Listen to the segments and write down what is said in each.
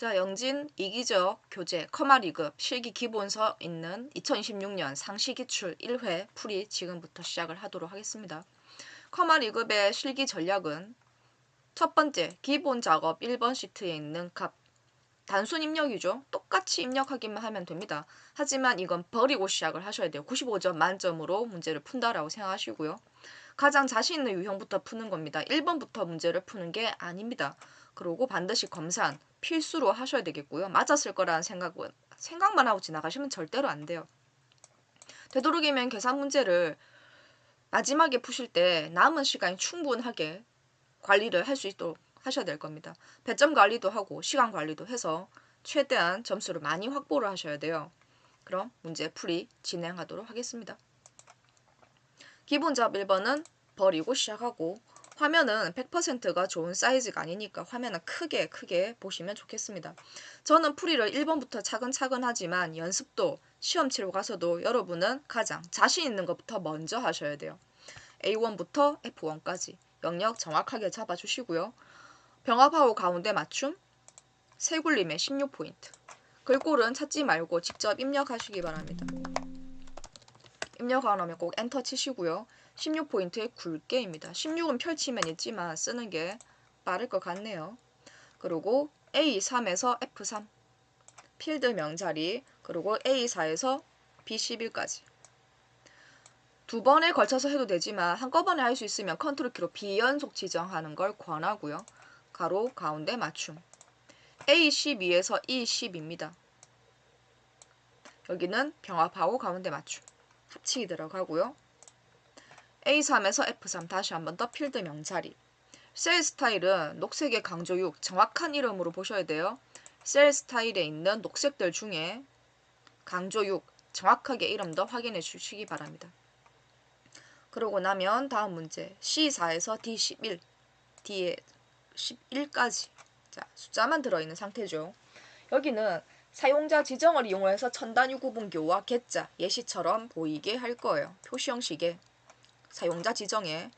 자, 영진 이기적 교재 커마리급 실기 기본서 있는 2026년 상시 기출 1회 풀이 지금부터 시작을 하도록 하겠습니다. 커마리급의 실기 전략은 첫 번째, 기본 작업 1번 시트에 있는 값. 단순 입력이죠. 똑같이 입력하기만 하면 됩니다. 하지만 이건 버리고 시작을 하셔야 돼요. 95점 만점으로 문제를 푼다라고 생각하시고요. 가장 자신 있는 유형부터 푸는 겁니다. 1번부터 문제를 푸는 게 아닙니다. 그리고 반드시 검산 필수로 하셔야 되겠고요. 맞았을 거라는 생각은 생각만 하고 지나가시면 절대로 안 돼요. 되도록이면 계산 문제를 마지막에 푸실 때 남은 시간이 충분하게 관리를 할 수 있도록 하셔야 될 겁니다. 배점 관리도 하고 시간 관리도 해서 최대한 점수를 많이 확보를 하셔야 돼요. 그럼 문제 풀이 진행하도록 하겠습니다. 기본 잡 1번은 버리고 시작하고 화면은 100%가 좋은 사이즈가 아니니까 화면은 크게 크게 보시면 좋겠습니다. 저는 풀이를 1번부터 차근차근 하지만 연습도 시험 치러 가서도 여러분은 가장 자신 있는 것부터 먼저 하셔야 돼요. A1부터 F1까지 영역 정확하게 잡아주시고요. 병합하고 가운데 맞춤 세굴림의 16포인트 글꼴은 찾지 말고 직접 입력하시기 바랍니다. 입력하고 나면 꼭 엔터 치시고요. 16포인트의 굵게입니다. 16은 펼치면 있지만 쓰는 게 빠를 것 같네요. 그리고 A3에서 F3 필드 명자리 그리고 A4에서 B11까지 두 번에 걸쳐서 해도 되지만 한꺼번에 할 수 있으면 컨트롤 키로 비연속 지정하는 걸 권하고요. 가로 가운데 맞춤 A12에서 E10입니다. 여기는 병합하고 가운데 맞춤 합치기 들어가고요. A3에서 F3 다시 한 번 더 필드 명자리 셀 스타일은 녹색의 강조 6 정확한 이름으로 보셔야 돼요. 셀 스타일에 있는 녹색들 중에 강조 6 정확하게 이름 도 확인해 주시기 바랍니다. 그러고 나면 다음 문제 C4에서 D11 D에 11까지 자 숫자만 들어있는 상태죠. 여기는 사용자 지정을 이용해서 천단위 구분교와 개자 예시처럼 보이게 할 거예요. 표시 형식에 사용자 지정에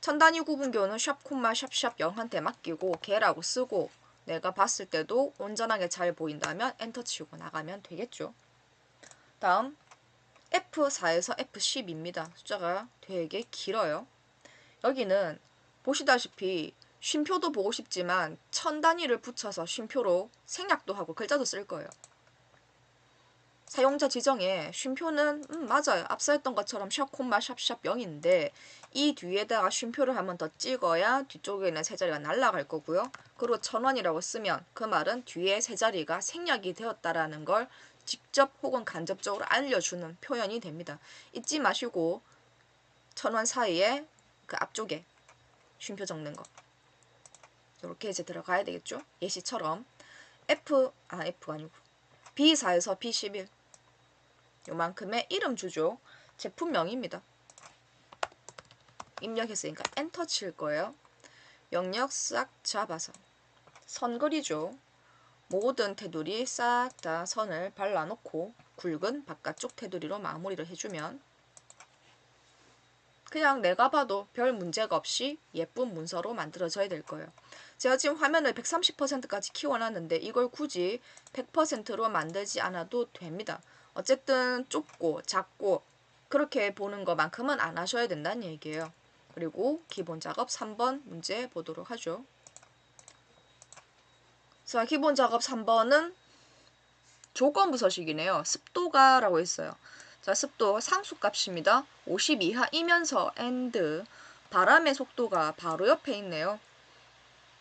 천단위 구분교는 샵 콤마 샵샵 0한테 맡기고 개라고 쓰고 내가 봤을 때도 온전하게 잘 보인다면 엔터 치고 나가면 되겠죠. 다음 F4에서 F10입니다. 숫자가 되게 길어요. 여기는 보시다시피 쉼표도 보고 싶지만 천 단위를 붙여서 쉼표로 생략도 하고 글자도 쓸 거예요. 사용자 지정에 쉼표는 음, 맞아요. 앞서 했던 것처럼 샵 콤마 샵샵 0인데 이 뒤에다가 쉼표를 한 번 더 찍어야 뒤쪽에 있는 세 자리가 날아갈 거고요. 그리고 천원이라고 쓰면 그 말은 뒤에 세 자리가 생략이 되었다라는 걸 직접 혹은 간접적으로 알려주는 표현이 됩니다. 잊지 마시고 천원 사이에 그 앞쪽에 쉼표 적는 거 이렇게 이제 들어가야 되겠죠. 예시처럼 F 아 F가 아니고 B4에서 B11 요만큼의 이름 주죠. 제품명입니다. 입력했으니까 엔터 칠 거예요. 영역 싹 잡아서 선 그리죠. 모든 테두리 싹 다 선을 발라놓고 굵은 바깥쪽 테두리로 마무리를 해주면 그냥 내가 봐도 별 문제가 없이 예쁜 문서로 만들어져야 될 거예요. 제가 지금 화면을 130%까지 키워놨는데 이걸 굳이 100%로 만들지 않아도 됩니다. 어쨌든 좁고 작고 그렇게 보는 것만큼은 안 하셔야 된다는 얘기예요. 그리고 기본 작업 3번 문제 보도록 하죠. 자, 기본 작업 3번은 조건부 서식이네요. 습도가 라고 했어요. 자, 습도 상수값입니다. 50 이하이면서 and 바람의 속도가 바로 옆에 있네요.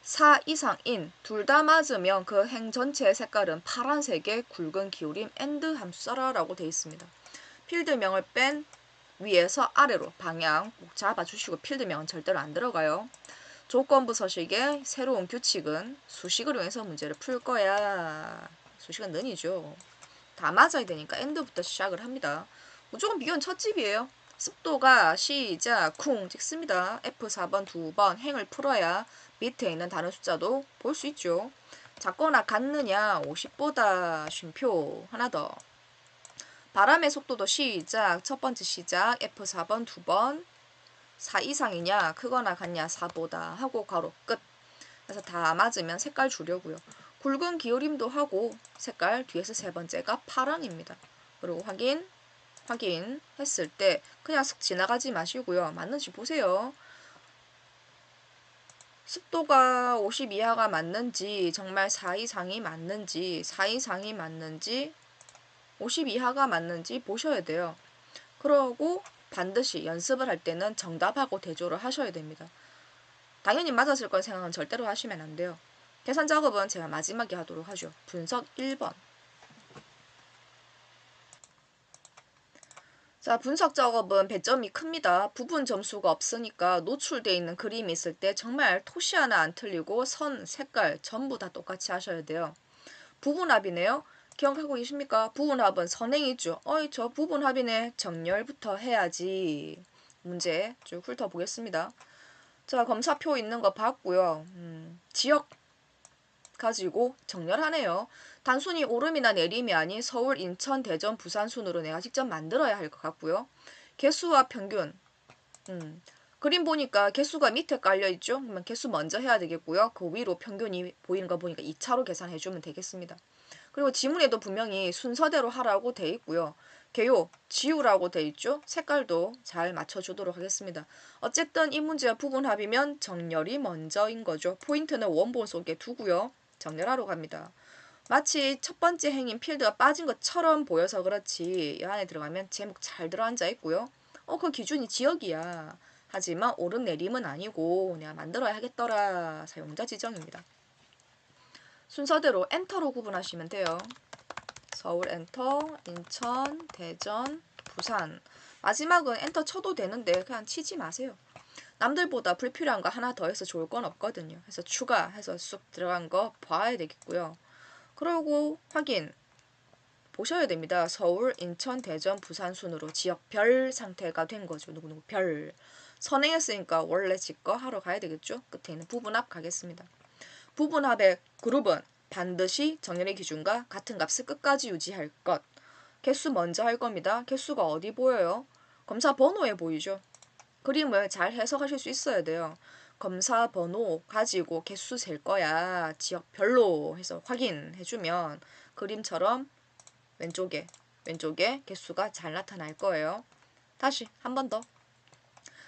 4 이상인 둘 다 맞으면 그 행 전체의 색깔은 파란색의 굵은 기울임 and 함수 써라라고 되어 있습니다. 필드명을 뺀 위에서 아래로 방향 꼭 잡아주시고 필드명은 절대로 안 들어가요. 조건부 서식의 새로운 규칙은 수식을 이용해서 문제를 풀 거야. 수식은 는이죠. 다 맞아야 되니까 end부터 시작을 합니다. 무조건 비교는 첫 집이에요. 습도가 시작 쿵 찍습니다. F4번 두 번 행을 풀어야 밑에 있는 다른 숫자도 볼 수 있죠. 작거나 같느냐 50보다 쉼표 하나 더 바람의 속도도 시작 첫 번째 시작 F4번 두 번 4 이상이냐 크거나 같냐 4보다 하고 가로 끝 그래서 다 맞으면 색깔 주려고요 굵은 기울임도 하고 색깔 뒤에서 세 번째가 파랑입니다. 그리고 확인 확인 했을 때 그냥 슥 지나가지 마시고요. 맞는지 보세요. 습도가 50 이하가 맞는지 정말 4 이상이 맞는지 4 이상이 맞는지 50 이하가 맞는지 보셔야 돼요. 그러고 반드시 연습을 할 때는 정답하고 대조를 하셔야 됩니다. 당연히 맞았을 건 생각은 절대로 하시면 안 돼요. 계산 작업은 제가 마지막에 하도록 하죠. 분석 1번. 자, 분석 작업은 배점이 큽니다. 부분 점수가 없으니까 노출되어 있는 그림이 있을 때 정말 토시 하나 안 틀리고 선, 색깔 전부 다 똑같이 하셔야 돼요. 부분합이네요. 기억하고 계십니까? 부분합은 선행이죠. 어이, 저 부분합이네. 정렬부터 해야지. 문제 쭉 훑어보겠습니다. 자, 검사표 있는 거 봤고요. 음, 지역 가지고 정렬하네요. 단순히 오름이나 내림이 아닌 서울, 인천, 대전, 부산 순으로 내가 직접 만들어야 할 것 같고요. 개수와 평균. 음, 그림 보니까 개수가 밑에 깔려 있죠. 그러면 개수 먼저 해야 되겠고요. 그 위로 평균이 보이는 거 보니까 2차로 계산해 주면 되겠습니다. 그리고 지문에도 분명히 순서대로 하라고 돼 있고요. 개요, 지우라고 돼 있죠. 색깔도 잘 맞춰주도록 하겠습니다. 어쨌든 이 문제와 부분합이면 정렬이 먼저인 거죠. 포인트는 원본 속에 두고요. 정렬하러 갑니다. 마치 첫 번째 행인 필드가 빠진 것처럼 보여서 그렇지 이 안에 들어가면 제목 잘 들어앉아 있고요. 어, 그 기준이 지역이야. 하지만 오름내림은 아니고 내가 만들어야 하겠더라. 사용자 지정입니다. 순서대로 엔터로 구분하시면 돼요. 서울 엔터, 인천, 대전, 부산. 마지막은 엔터 쳐도 되는데 그냥 치지 마세요. 남들보다 불필요한 거 하나 더 해서 좋을 건 없거든요. 그래서 추가해서 쑥 들어간 거 봐야 되겠고요. 그리고 확인 보셔야 됩니다. 서울, 인천, 대전, 부산 순으로 지역별 상태가 된 거죠. 누구누구 별. 선행했으니까 원래 지거 하러 가야 되겠죠. 끝에 있는 부분합 가겠습니다. 부분합의 그룹은 반드시 정렬의 기준과 같은 값을 끝까지 유지할 것. 개수 먼저 할 겁니다. 개수가 어디 보여요? 검사 번호에 보이죠? 그림을 잘 해석하실 수 있어야 돼요. 검사 번호 가지고 개수 셀 거야. 지역별로 해서 확인해주면 그림처럼 왼쪽에 왼쪽에 개수가 잘 나타날 거예요. 다시 한 번 더.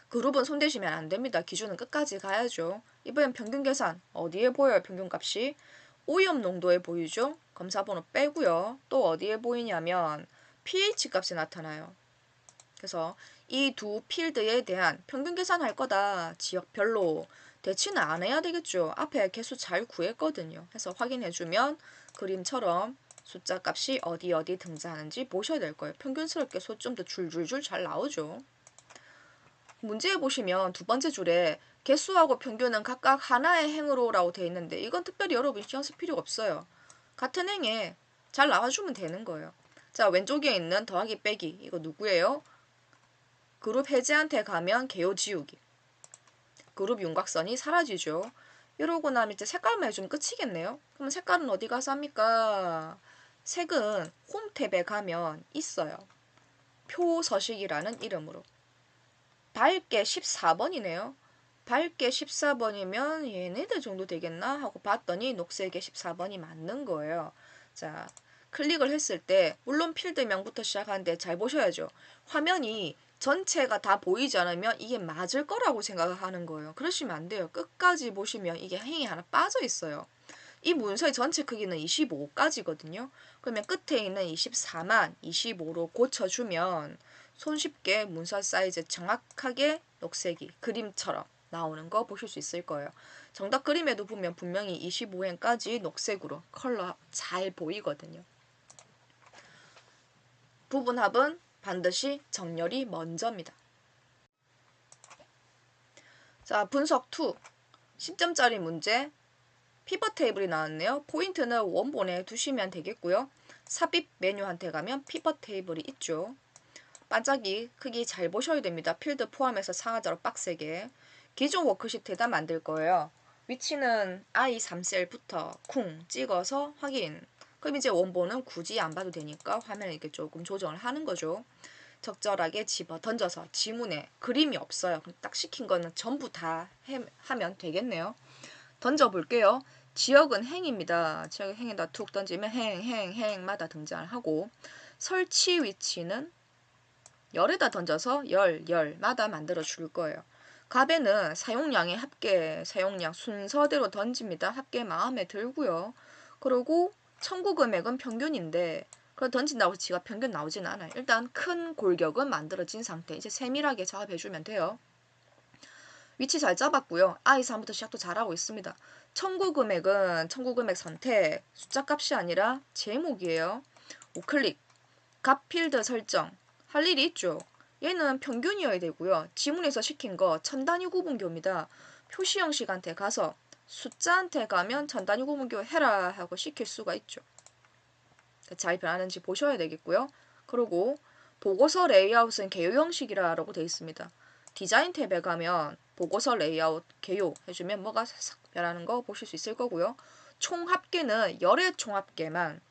그룹은 손대시면 안 됩니다. 기준은 끝까지 가야죠. 이번엔 평균 계산 어디에 보여요? 평균값이 오염 농도에 보이죠? 검사 번호 빼고요. 또 어디에 보이냐면 pH 값이 나타나요. 그래서 이 두 필드에 대한 평균 계산할 거다. 지역별로 대치는 안 해야 되겠죠. 앞에 개수 잘 구했거든요. 해서 확인해주면 그림처럼 숫자 값이 어디 어디 등장하는지 보셔야 될 거예요. 평균스럽게 소점도 줄줄줄 잘 나오죠. 문제에 보시면 두 번째 줄에 개수하고 평균은 각각 하나의 행으로라고 되어 있는데 이건 특별히 여러분 신경 쓸 필요가 없어요. 같은 행에 잘 나와주면 되는 거예요. 자 왼쪽에 있는 더하기 빼기 이거 누구예요? 그룹 해제한테 가면 개요 지우기. 그룹 윤곽선이 사라지죠. 이러고 나면 이제 색깔만 해주면 끝이겠네요. 그럼 색깔은 어디 가서 합니까? 색은 홈 탭에 가면 있어요. 표서식이라는 이름으로. 밝게 14번이네요. 밝게 14번이면 얘네들 정도 되겠나 하고 봤더니 녹색에 14번이 맞는 거예요. 자, 클릭을 했을 때 물론 필드명부터 시작하는데 잘 보셔야죠. 화면이 전체가 다 보이지 않으면 이게 맞을 거라고 생각하는 거예요. 그러시면 안 돼요. 끝까지 보시면 이게 행이 하나 빠져 있어요. 이 문서의 전체 크기는 25까지거든요. 그러면 끝에 있는 24만 25로 고쳐주면 손쉽게 문서 사이즈 정확하게 녹색이 그림처럼 나오는 거 보실 수 있을 거예요. 정답 그림에도 보면 분명히 25행까지 녹색으로 컬러 잘 보이거든요. 부분합은 반드시 정렬이 먼저입니다. 자, 분석 2. 10점짜리 문제. 피벗 테이블이 나왔네요. 포인트는 원본에 두시면 되겠고요. 삽입 메뉴한테 가면 피벗 테이블이 있죠. 반짝이 크기 잘 보셔야 됩니다. 필드 포함해서 상하자로 빡세게. 기존 워크시트에다 만들 거예요. 위치는 I3셀부터 쿵 찍어서 확인. 그럼 이제 원본은 굳이 안 봐도 되니까 화면을 이렇게 조금 조정을 하는 거죠. 적절하게 집어 던져서 지문에 그림이 없어요. 딱 시킨 거는 전부 다 해, 하면 되겠네요. 던져 볼게요. 지역은 행입니다. 지역 행에다 툭 던지면 행, 행, 행마다 등장을 하고 설치 위치는 열에다 던져서 열, 열마다 만들어 줄 거예요. 갑에는 사용량의 합계, 사용량 순서대로 던집니다. 합계 마음에 들고요. 그리고 청구 금액은 평균인데 그걸 던진다고 지가 평균 나오진 않아요. 일단 큰 골격은 만들어진 상태. 이제 세밀하게 작업해주면 돼요. 위치 잘 잡았고요. I3부터 시작도 잘하고 있습니다. 청구 금액은 청구 금액 선택, 숫자 값이 아니라 제목이에요. 우클릭, 값 필드 설정. 할 일이 있죠. 얘는 평균이어야 되고요. 지문에서 시킨 거 천단위 구분교입니다. 표시 형식한테 가서 숫자한테 가면 천단위 구분교 해라 하고 시킬 수가 있죠. 잘 변하는지 보셔야 되겠고요. 그리고 보고서 레이아웃은 개요 형식이라고 되어 있습니다. 디자인 탭에 가면 보고서 레이아웃 개요 해주면 뭐가 싹 변하는 거 보실 수 있을 거고요. 총 합계는 열의 총합계만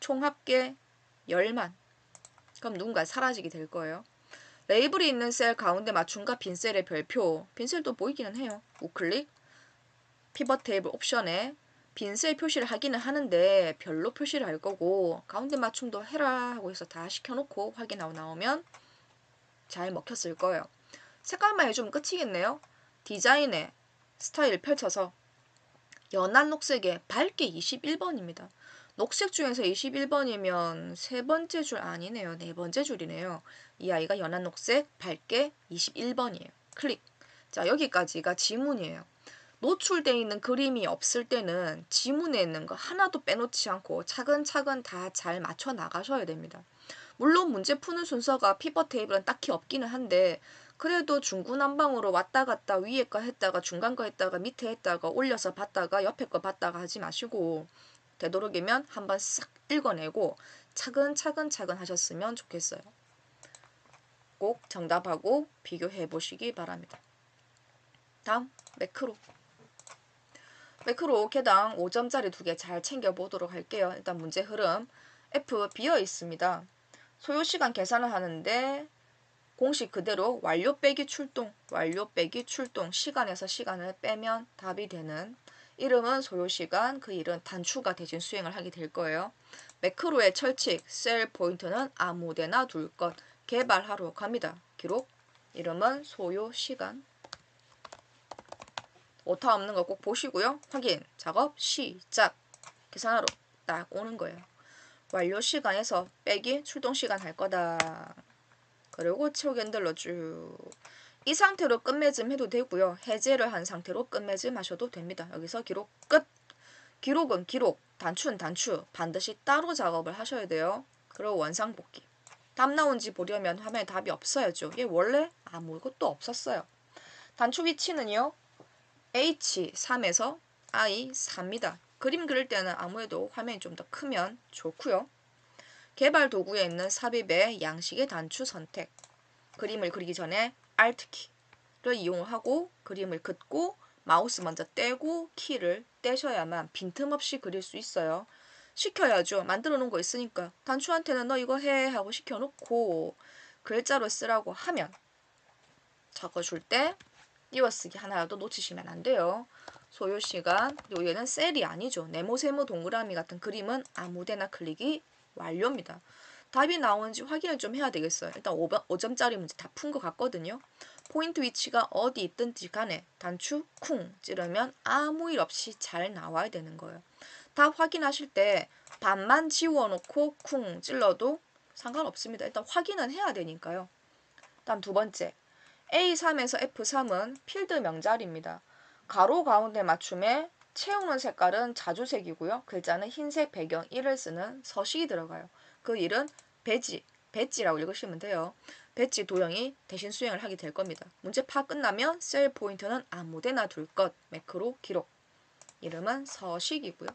총 합계 열만 그럼 누군가 사라지게 될 거예요. 레이블이 있는 셀 가운데 맞춤과 빈 셀의 별표 빈 셀도 보이기는 해요. 우클릭 피벗 테이블 옵션에 빈셀 표시를 하기는 하는데 별로 표시를 할 거고 가운데 맞춤도 해라 하고 해서 다 시켜놓고 확인하고 나오면 잘 먹혔을 거예요. 색깔만 해주면 끝이겠네요. 디자인에 스타일 펼쳐서 연한 녹색에 밝게 21번입니다. 녹색 중에서 21번이면 세 번째 줄 아니네요. 네 번째 줄이네요. 이 아이가 연한 녹색 밝게 21번이에요. 클릭. 자 여기까지가 지문이에요. 노출되어 있는 그림이 없을 때는 지문에 있는 거 하나도 빼놓지 않고 차근차근 다 잘 맞춰 나가셔야 됩니다. 물론 문제 푸는 순서가 피벗 테이블은 딱히 없기는 한데 그래도 중구난방으로 왔다 갔다 위에 거 했다가 중간 거 했다가 밑에 했다가 올려서 봤다가 옆에 거 봤다가 하지 마시고 되도록이면 한번 싹 읽어내고 차근차근 차근 하셨으면 좋겠어요. 꼭 정답하고 비교해 보시기 바랍니다. 다음 매크로 매크로 개당 5점짜리 두 개 잘 챙겨보도록 할게요. 일단 문제 흐름 F 비어 있습니다. 소요시간 계산을 하는데 공식 그대로 완료 빼기 출동, 완료 빼기 출동 시간에서 시간을 빼면 답이 되는 이름은 소요시간, 그 일은 단추가 대신 수행을 하게 될 거예요. 매크로의 철칙, 셀 포인트는 아무데나 둘 것, 개발하러 갑니다. 기록, 이름은 소요시간. 오타 없는 거 꼭 보시고요. 확인, 작업, 시작. 계산하러 딱 오는 거예요. 완료 시간에서 빼기 출동 시간 할 거다. 그리고 채우기 흔들러 쭉. 이 상태로 끝맺음 해도 되고요. 해제를 한 상태로 끝맺음 하셔도 됩니다. 여기서 기록 끝. 기록은 기록, 단추는 단추. 반드시 따로 작업을 하셔야 돼요. 그리고 원상복귀. 답 나온지 보려면 화면에 답이 없어야죠. 얘 원래 아무것도 없었어요. 단추 위치는요. H3에서 I4입니다. 그림 그릴 때는 아무래도 화면이 좀 더 크면 좋고요. 개발 도구에 있는 삽입의 양식의 단추 선택. 그림을 그리기 전에 Alt키를 이용하고 그림을 긋고 마우스 먼저 떼고 키를 떼셔야만 빈틈없이 그릴 수 있어요. 시켜야죠. 만들어 놓은 거 있으니까. 단추한테는 너 이거 해 하고 시켜놓고 글자로 쓰라고 하면 적어줄 때 띄어쓰기 하나라도 놓치시면 안 돼요. 소요시간, 요 얘는 셀이 아니죠. 네모 세모 동그라미 같은 그림은 아무데나 클릭이 완료입니다. 답이 나오는지 확인을 좀 해야 되겠어요. 일단 5번, 5점짜리 문제 다 푼 것 같거든요. 포인트 위치가 어디 있든지 간에 단추 쿵 찌르면 아무 일 없이 잘 나와야 되는 거예요. 답 확인하실 때 반만 지워놓고 쿵 찔러도 상관없습니다. 일단 확인은 해야 되니까요. 다음 두 번째 A3에서 F3은 필드 명자리입니다. 가로 가운데 맞춤에 채우는 색깔은 자주색이고요. 글자는 흰색 배경 1을 쓰는 서식이 들어가요. 그 일은 배지, 배지라고 읽으시면 돼요. 배지 도형이 대신 수행을 하게 될 겁니다. 문제 파 끝나면 셀 포인트는 아무데나 둘 것, 매크로 기록. 이름은 서식이고요.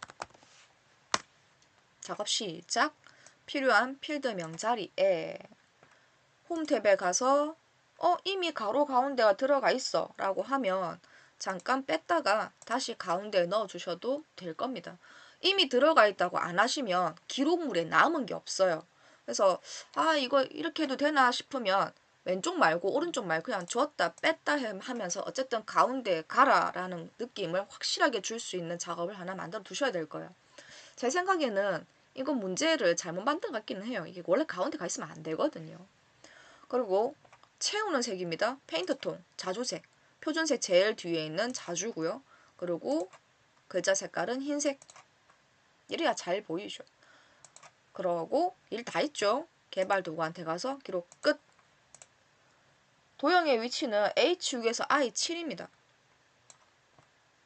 작업 시작. 필요한 필드 명자리에 홈 탭에 가서 어 이미 가로 가운데가 들어가 있어 라고 하면 잠깐 뺐다가 다시 가운데에 넣어 주셔도 될 겁니다. 이미 들어가 있다고 안 하시면 기록물에 남은 게 없어요. 그래서 아 이거 이렇게 해도 되나 싶으면 왼쪽 말고 오른쪽 말고 그냥 줬다 뺐다 해- 하면서 어쨌든 가운데 가라라는 느낌을 확실하게 줄 수 있는 작업을 하나 만들어 두셔야 될 거예요. 제 생각에는 이건 문제를 잘못 만든 것 같기는 해요. 이게 원래 가운데 가 있으면 안 되거든요. 그리고 채우는 색입니다. 페인트톤, 자주색, 표준색 제일 뒤에 있는 자주고요. 그리고 글자 색깔은 흰색. 이래야 잘 보이죠. 그러고 일다 했죠. 개발 도구한테 가서 기록 끝. 도형의 위치는 H6에서 I7입니다.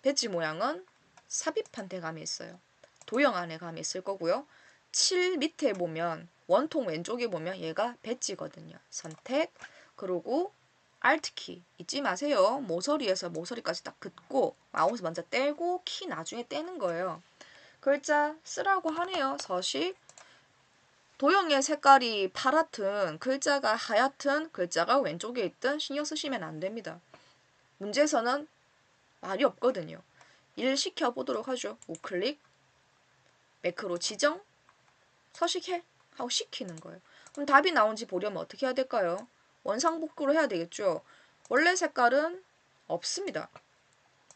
배지 모양은 삽입한 대감이 있어요. 도형 안에 감이 있을 거고요. 7 밑에 보면 원통 왼쪽에 보면 얘가 배지거든요. 선택 그리고 Alt키 잊지 마세요. 모서리에서 모서리까지 딱 긋고 마우스 먼저 떼고 키 나중에 떼는 거예요. 글자 쓰라고 하네요. 서식 도형의 색깔이 파랗든 글자가 하얗든 글자가 왼쪽에 있든 신경 쓰시면 안 됩니다. 문제에서는 말이 없거든요. 일 시켜보도록 하죠. 우클릭 매크로 지정 서식해 하고 시키는 거예요. 그럼 답이 나온지 보려면 어떻게 해야 될까요? 원상복구를 해야 되겠죠. 원래 색깔은 없습니다.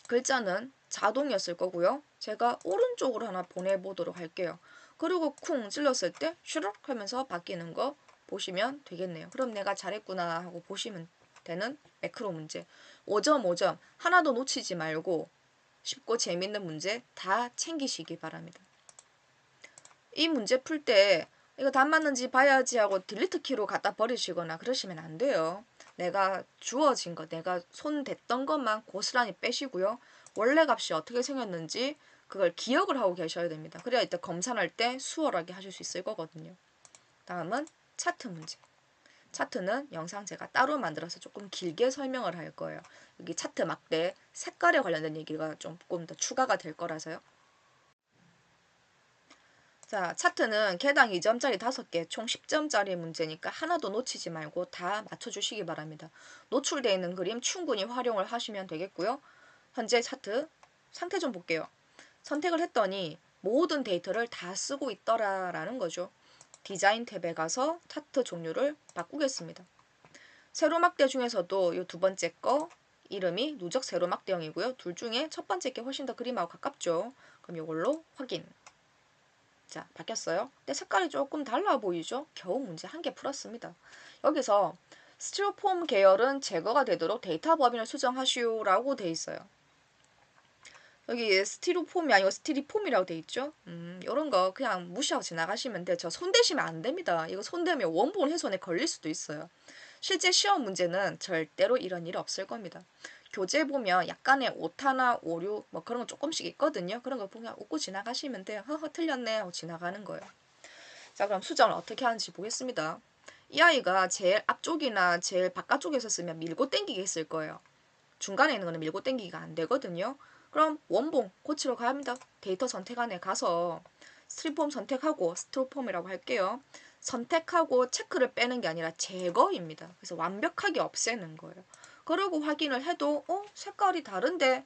글자는 자동이었을 거고요. 제가 오른쪽으로 하나 보내보도록 할게요. 그리고 쿵 찔렀을 때 슈럭 하면서 바뀌는 거 보시면 되겠네요. 그럼 내가 잘했구나 하고 보시면 되는 매크로 문제. 5점 5점 하나도 놓치지 말고 쉽고 재밌는 문제 다 챙기시기 바랍니다. 이 문제 풀 때 이거 답 맞는지 봐야지 하고 딜리트 키로 갖다 버리시거나 그러시면 안 돼요. 내가 주어진 것, 내가 손 댔던 것만 고스란히 빼시고요. 원래 값이 어떻게 생겼는지 그걸 기억을 하고 계셔야 됩니다. 그래야 이때 검산할 때 수월하게 하실 수 있을 거거든요. 다음은 차트 문제. 차트는 영상 제가 따로 만들어서 조금 길게 설명을 할 거예요. 여기 차트 막대 색깔에 관련된 얘기가 조금 더 추가가 될 거라서요. 자, 차트는 개당 2점짜리 5개, 총 10점짜리 문제니까 하나도 놓치지 말고 다 맞춰주시기 바랍니다. 노출되어 있는 그림 충분히 활용을 하시면 되겠고요. 현재 차트 상태 좀 볼게요. 선택을 했더니 모든 데이터를 다 쓰고 있더라라는 거죠. 디자인 탭에 가서 차트 종류를 바꾸겠습니다. 세로 막대 중에서도 이 두 번째 거 이름이 누적 세로 막대형이고요. 둘 중에 첫 번째 게 훨씬 더 그림하고 가깝죠. 그럼 이걸로 확인. 자, 바뀌었어요. 근데 색깔이 조금 달라 보이죠? 겨우 문제 한 개 풀었습니다. 여기서 스티로폼 계열은 제거가 되도록 데이터 범위를 수정하시오라고 돼 있어요. 여기 스티로폼이 아니고 스티리폼이라고 돼 있죠? 음, 이런 거 그냥 무시하고 지나가시면 돼요. 저 손대시면 안 됩니다. 이거 손대면 원본 훼손에 걸릴 수도 있어요. 실제 시험 문제는 절대로 이런 일 없을 겁니다. 교재 보면 약간의 오타나 오류 뭐 그런 거 조금씩 있거든요. 그런 거 보면 웃고 지나가시면 돼요. 허허 틀렸네 하고 지나가는 거예요. 자 그럼 수정을 어떻게 하는지 보겠습니다. 이 아이가 제일 앞쪽이나 제일 바깥쪽에서 쓰면 밀고 땡기게 했을 거예요. 중간에 있는 거는 밀고 땡기기가 안 되거든요. 그럼 원본 고치러 가야 합니다. 데이터 선택안에 가서 스트리폼 선택하고 스트로폼이라고 할게요. 선택하고 체크를 빼는 게 아니라 제거입니다. 그래서 완벽하게 없애는 거예요. 그러고 확인을 해도 어 색깔이 다른데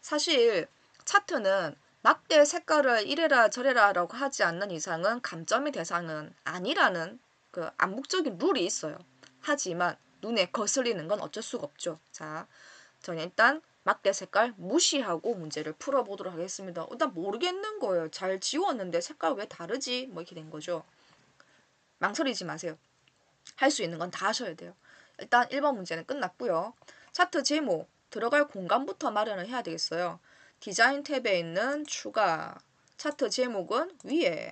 사실 차트는 막대 색깔을 이래라 저래라 라고 하지 않는 이상은 감점의 대상은 아니라는 그 암묵적인 룰이 있어요. 하지만 눈에 거슬리는 건 어쩔 수가 없죠. 자, 저는 일단 막대 색깔 무시하고 문제를 풀어보도록 하겠습니다. 일단 모르겠는 거예요. 잘 지웠는데 색깔 왜 다르지? 뭐 이렇게 된 거죠. 망설이지 마세요. 할 수 있는 건 다 하셔야 돼요. 일단 1번 문제는 끝났고요. 차트 제목, 들어갈 공간부터 마련을 해야 되겠어요. 디자인 탭에 있는 추가, 차트 제목은 위에.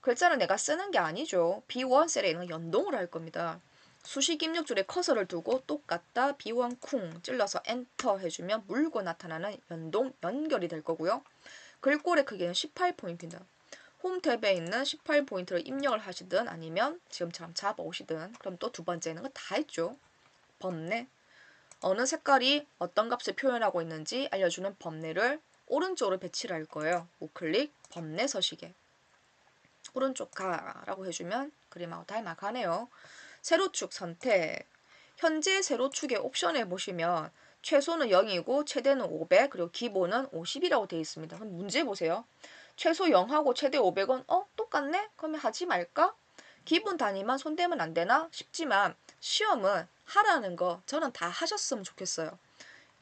글자를 내가 쓰는 게 아니죠. B1 셀에 있는 연동을 할 겁니다. 수식 입력 줄에 커서를 두고 똑같다 B1 쿵 찔러서 엔터 해주면 물고 나타나는 연동 연결이 될 거고요. 글꼴의 크기는 18포인트입니다. 홈 탭에 있는 18포인트를 입력을 하시든 아니면 지금처럼 잡아오시든 그럼 또 두 번째는 거다 했죠. 범례 어느 색깔이 어떤 값을 표현하고 있는지 알려주는 범례를 오른쪽으로 배치를 할 거예요. 우클릭 범례 서식에 오른쪽 가라고 해주면 그림하고 닮아가네요. 세로축 선택 현재 세로축의 옵션에 보시면 최소는 0이고 최대는 500 그리고 기본은 50이라고 되어 있습니다. 그럼 문제 보세요. 최소 0하고 최대 500은 어 똑같네? 그러면 하지 말까? 기본 단위만 손대면 안 되나 싶지만 시험은 하라는 거 저는 다 하셨으면 좋겠어요.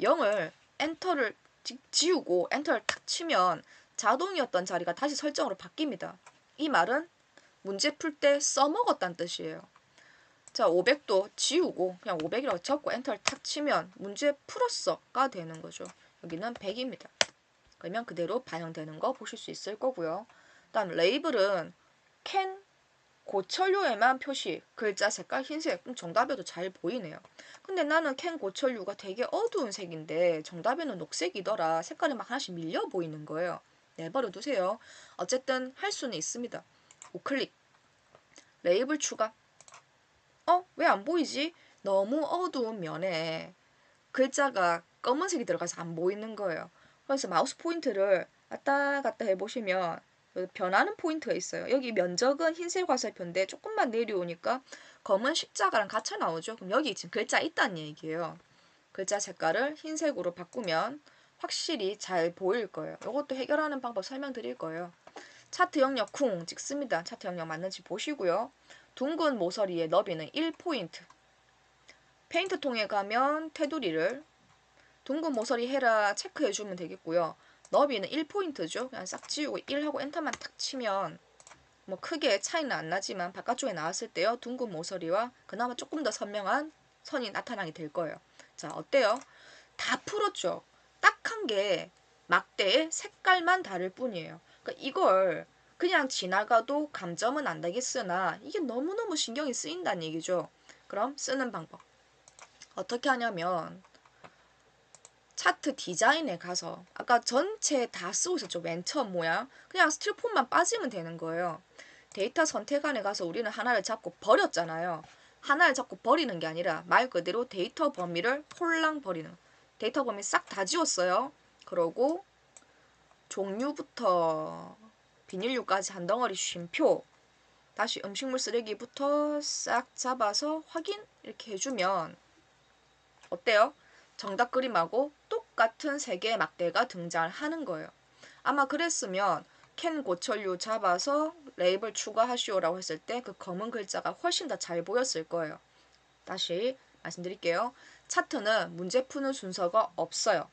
0을 엔터를 지- 지우고 엔터를 탁 치면 자동이었던 자리가 다시 설정으로 바뀝니다. 이 말은 문제 풀 때 써먹었다는 뜻이에요. 자, 500도 지우고 그냥 500이라고 적고 엔터를 탁 치면 문제 풀었어가 되는 거죠. 여기는 100입니다. 그러면 그대로 반영되는 거 보실 수 있을 거고요. 다음 레이블은 캔 고철류에만 표시 글자 색깔 흰색 정답에도 잘 보이네요. 근데 나는 캔 고철류가 되게 어두운 색인데 정답에는 녹색이더라. 색깔이 막 하나씩 밀려 보이는 거예요. 내버려 두세요. 어쨌든 할 수는 있습니다. 우클릭 레이블 추가 어? 왜 안 보이지? 너무 어두운 면에 글자가 검은색이 들어가서 안 보이는 거예요. 그래서 마우스 포인트를 왔다 갔다 해보시면 변하는 포인트가 있어요. 여기 면적은 흰색 화살표인데 조금만 내려오니까 검은 십자가랑 같이 나오죠. 그럼 여기 지금 글자 있다는 얘기예요. 글자 색깔을 흰색으로 바꾸면 확실히 잘 보일 거예요. 이것도 해결하는 방법 설명드릴 거예요. 차트 영역 쿵 찍습니다. 차트 영역 맞는지 보시고요. 둥근 모서리의 너비는 1포인트. 페인트 통에 가면 테두리를 둥근 모서리 해라 체크해 주면 되겠고요. 너비는 1포인트죠. 그냥 싹 지우고 1하고 엔터만 탁 치면 뭐 크게 차이는 안 나지만 바깥쪽에 나왔을 때요. 둥근 모서리와 그나마 조금 더 선명한 선이 나타나게 될 거예요. 자, 어때요? 다 풀었죠. 딱 한 게 막대의 색깔만 다를 뿐이에요. 그러니까 이걸 그냥 지나가도 감점은 안 되겠으나 이게 너무너무 신경이 쓰인다는 얘기죠. 그럼 쓰는 방법. 어떻게 하냐면 차트 디자인에 가서 아까 전체 다 쓰고 있었죠. 맨 처음 모양. 그냥 스티로폼만 빠지면 되는 거예요. 데이터 선택안에 가서 우리는 하나를 잡고 버렸잖아요. 하나를 잡고 버리는 게 아니라 말 그대로 데이터 범위를 홀랑 버리는 데이터 범위 싹 다 지웠어요. 그러고 종류부터 비닐류까지 한 덩어리 쉼표 다시 음식물 쓰레기부터 싹 잡아서 확인 이렇게 해주면 어때요? 정답 그림하고 똑 같은 세 개의 막대가 등장을 하는 거예요. 아마 그랬으면 캔 고철류 잡아서 레이블 추가하시오라고 했을 때 그 검은 글자가 훨씬 더 잘 보였을 거예요. 다시 말씀드릴게요. 차트는 문제 푸는 순서가 없어요.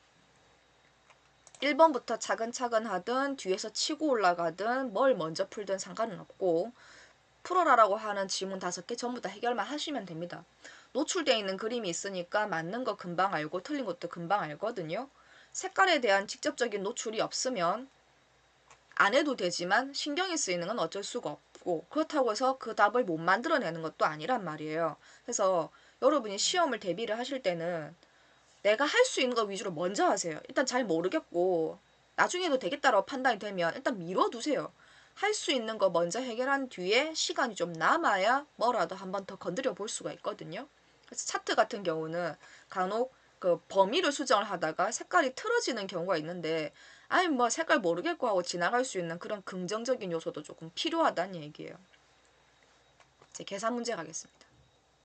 1번부터 차근차근 하든 뒤에서 치고 올라가든 뭘 먼저 풀든 상관은 없고 풀어라라고 하는 지문 다섯 개 전부 다 해결만 하시면 됩니다. 노출되어 있는 그림이 있으니까 맞는 거 금방 알고 틀린 것도 금방 알거든요. 색깔에 대한 직접적인 노출이 없으면 안 해도 되지만 신경이 쓰이는 건 어쩔 수가 없고 그렇다고 해서 그 답을 못 만들어내는 것도 아니란 말이에요. 그래서 여러분이 시험을 대비를 하실 때는 내가 할 수 있는 거 위주로 먼저 하세요. 일단 잘 모르겠고 나중에도 되겠다라고 판단이 되면 일단 미뤄두세요. 할 수 있는 거 먼저 해결한 뒤에 시간이 좀 남아야 뭐라도 한 번 더 건드려 볼 수가 있거든요. 그래서 차트 같은 경우는 간혹 그 범위를 수정을 하다가 색깔이 틀어지는 경우가 있는데 아니 뭐 색깔 모르겠고 하고 지나갈 수 있는 그런 긍정적인 요소도 조금 필요하다는 얘기예요. 이제 계산 문제 가겠습니다.